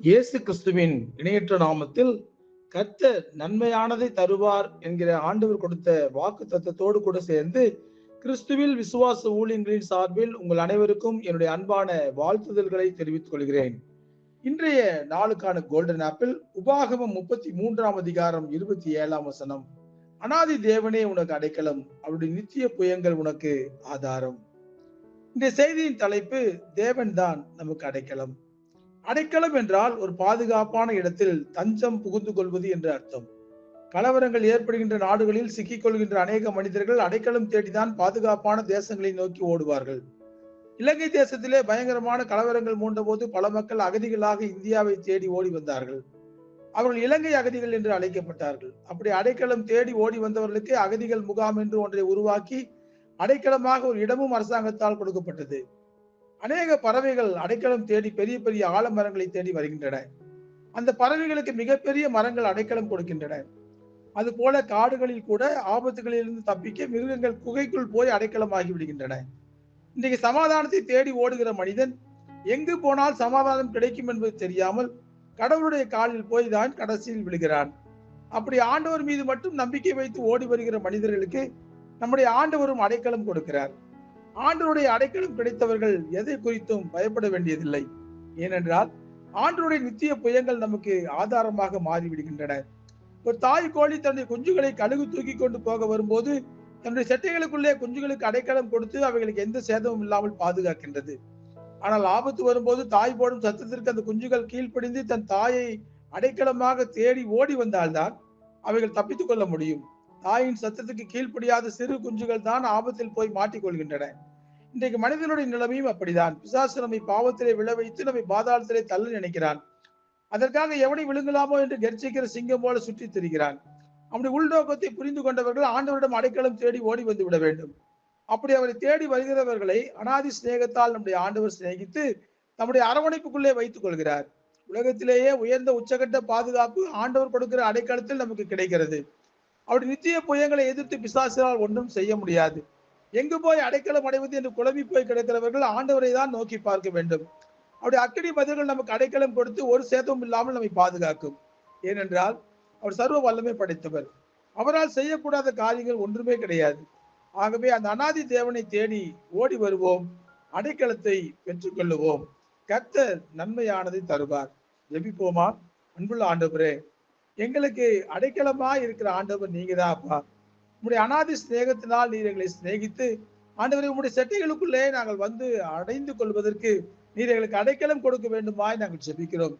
இயேசு கிறிஸ்துவின் இணையற்ற நாமத்தில் கர்த்தர் நன்மையானதை தருவார் என்கிற ஆண்டவர் கொடுத்த வாக்கு தத்தத்தோடு கூட சேர்ந்து கிறிஸ்துவில் விசுவாச ஊழியர்களின் சார்பில் உங்கள் அனைவருக்கும் என்னுடைய அன்பான வாழ்த்துதல்களை தெரிவித்துக் கொள்கிறேன். இன்றைய நாளுக்கான கோல்டன் ஆப்பிள் உபாகமம் முப்பத்தி மூன்றாம் அதிகாரம் இருபத்தி ஏழாம் வசனம். அனாதி தேவனே உனக்கு அடைக்கலம் அவருடைய நித்திய புயங்கள் உனக்கு ஆதாரம். இந்த செய்தியின் தலைப்பு தேவன்தான் நமக்கு அடைக்கலம். அடைக்கலம் என்றால் ஒரு பாதுகாப்பான இடத்தில் தஞ்சம் புகுந்து கொள்வது என்று அர்த்தம். கலவரங்கள் ஏற்படுகின்ற நாடுகளில் சிக்கிக் கொள்கின்ற அநேக மனிதர்கள் அடைக்கலம் தேடிதான் பாதுகாப்பான தேசங்களை நோக்கி ஓடுவார்கள். இலங்கை தேசத்திலே பயங்கரமான கலவரங்கள் மூண்டபோது பல மக்கள் அகதிகளாக இந்தியாவை தேடி ஓடி வந்தார்கள். அவர்கள் இலங்கை அகதிகள் என்று அழைக்கப்பட்டார்கள். அப்படி அடைக்கலம் தேடி ஓடி வந்தவர்களுக்கு அகதிகள் முகாம் என்று ஒன்றை உருவாக்கி அடைக்கலமாக ஒரு இடமும் அரசாங்கத்தால் கொடுக்கப்பட்டது. அநேக பறவைகள் அடைக்கலம் தேடி பெரிய பெரிய ஆலமரங்களை தேடி வருகின்றன. அந்த பறவைகளுக்கு மிகப்பெரிய மரங்கள் அடைக்கலம் கொடுக்கின்றன. அது போல காடுகளில் கூட ஆபத்துகளிலிருந்து தப்பிக்க மிருகங்கள் குகைக்குள் போய் அடைக்கலமாகி விடுகின்றன. இன்னைக்கு சமாதானத்தை தேடி ஓடுகிற மனிதன் எங்கு போனால் சமாதானம் கிடைக்கும் என்பது தெரியாமல் கடவுளுடைய காலில் போய் தான் கடைசியில் விழுகிறான். அப்படி ஆண்டவர் மீது மட்டும் நம்பிக்கை வைத்து ஓடி வருகிற மனிதர்களுக்கு நம்முடைய ஆண்டவரும் அடைக்கலம் கொடுக்கிறார். ஆண்டருடைய அடைக்கலம் கிடைத்தவர்கள் எதை குறித்தும் பயப்பட வேண்டியதில்லை. ஏனென்றால் ஆண்டருடைய நித்திய புயங்கள் நமக்கு ஆதாரமாக மாறிவிடுகின்றன. ஒரு தாய் கோழி தன்னுடைய குஞ்சுகளை கழுகு தூக்கி கொண்டு போக வரும்போது தன்னுடைய செட்டைகளுக்குள்ளே குஞ்சுகளுக்கு அடைக்கலம் கொடுத்து அவைகளுக்கு எந்த சேதமும் இல்லாமல் பாதுகாக்கின்றது. ஆனால் ஆபத்து வரும்போது தாய் போடும் சத்தத்திற்கு அந்த குஞ்சுகள் கீழ்ப்படிந்து தன் தாயை அடைக்கலமாக தேடி ஓடி வந்தால்தான் அவைகள் தப்பித்துக் கொள்ள முடியும். தாயின் சத்தத்துக்கு கீழ்ப்படியாத சிறு குஞ்சுகள் தான் ஆபத்தில் போய் மாட்டிக்கொள்கின்றன. இன்றைக்கு மனிதனுடைய நிலைமையும் அப்படிதான். பிசாசு நம்மை பாவத்திலே விழ வைத்து நம்மை பாதாளத்திலே தள்ள நினைக்கிறான். அதற்காக எவனை விழுங்கலாமோ என்று கர்ச்சிக்கிற சிங்கம் போல சுற்றி திரிகிறான். அப்படி உள்நோக்கத்தை புரிந்து கொண்டவர்கள் ஆண்டவரிடம் அடைக்கலம் தேடி ஓடி வந்து விட வேண்டும். அப்படி அவரை தேடி வருகிறவர்களை அனாதி சிநேகத்தால் நம்முடைய ஆண்டவர் சிநேகித்து நம்முடைய அரவணைப்புக்குள்ளே வைத்துக் கொள்கிறார். உலகத்திலேயே உயர்ந்த உச்சகட்ட பாதுகாப்பு ஆண்டவர் கொடுக்கிற அடைக்கலத்தில் நமக்கு கிடைக்கிறது. அப்படி நித்திய புயங்களை எதிர்த்து பிசாசினால் ஒன்றும் செய்ய முடியாது. எங்கு போய் அடைக்கலம் அடைவது என்று குழம்பி போய் கிடக்கிறவர்கள் ஆண்டவரை தான் நோக்கி பார்க்க வேண்டும். அப்படி அக்கடி பதில்கள் நமக்கு அடைக்கலம் கொடுத்து ஒரு சேதமும் இல்லாமல் நம்மை பாதுகாக்கும். ஏனென்றால் அவர் சர்வ வல்லமை படைத்தவர். அவரால் செய்யக்கூடாத காரியங்கள் ஒன்றுமே கிடையாது. ஆகவே அந்த அனாதி தேவனை தேடி ஓடி வருவோம். அடைக்கலத்தை பெற்றுக்கொள்ளுவோம். கர்த்தர் நன்மையானதை தருவார். ஜெபிப்போமா? அன்புள்ள ஆண்டவரே எங்களுக்கு அடைக்கலமா இருக்கிற ஆண்டவர் நீங்க தான் அப்பா உங்களுடைய அனாதி சிநேகத்தினால் நீர் எங்களை சிநேகித்து ஆண்டவரை உங்களுடைய செட்டைகளுக்குள்ளே நாங்கள் வந்து அடைந்து கொள்வதற்கு நீர் எங்களுக்கு அடைக்கலம் கொடுக்க வேண்டுமாய் நாங்கள் ஜெபிக்கிறோம்.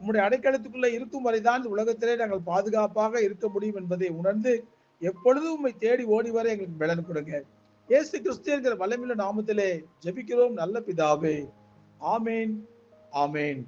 உங்களுடைய அடைக்கலத்துக்குள்ளே இருக்கும் வரைதான் உலகத்திலே நாங்கள் பாதுகாப்பாக இருக்க முடியும் என்பதை உணர்ந்து எப்பொழுதும் உண்மை தேடி ஓடி வர எங்களுக்கு பலன் கொடுங்க. ஏசு கிறிஸ்து என்கிற வல்லமில்ல நாமத்திலே ஜெபிக்கிறோம் நல்ல பிதாவே. ஆமேன் ஆமேன்.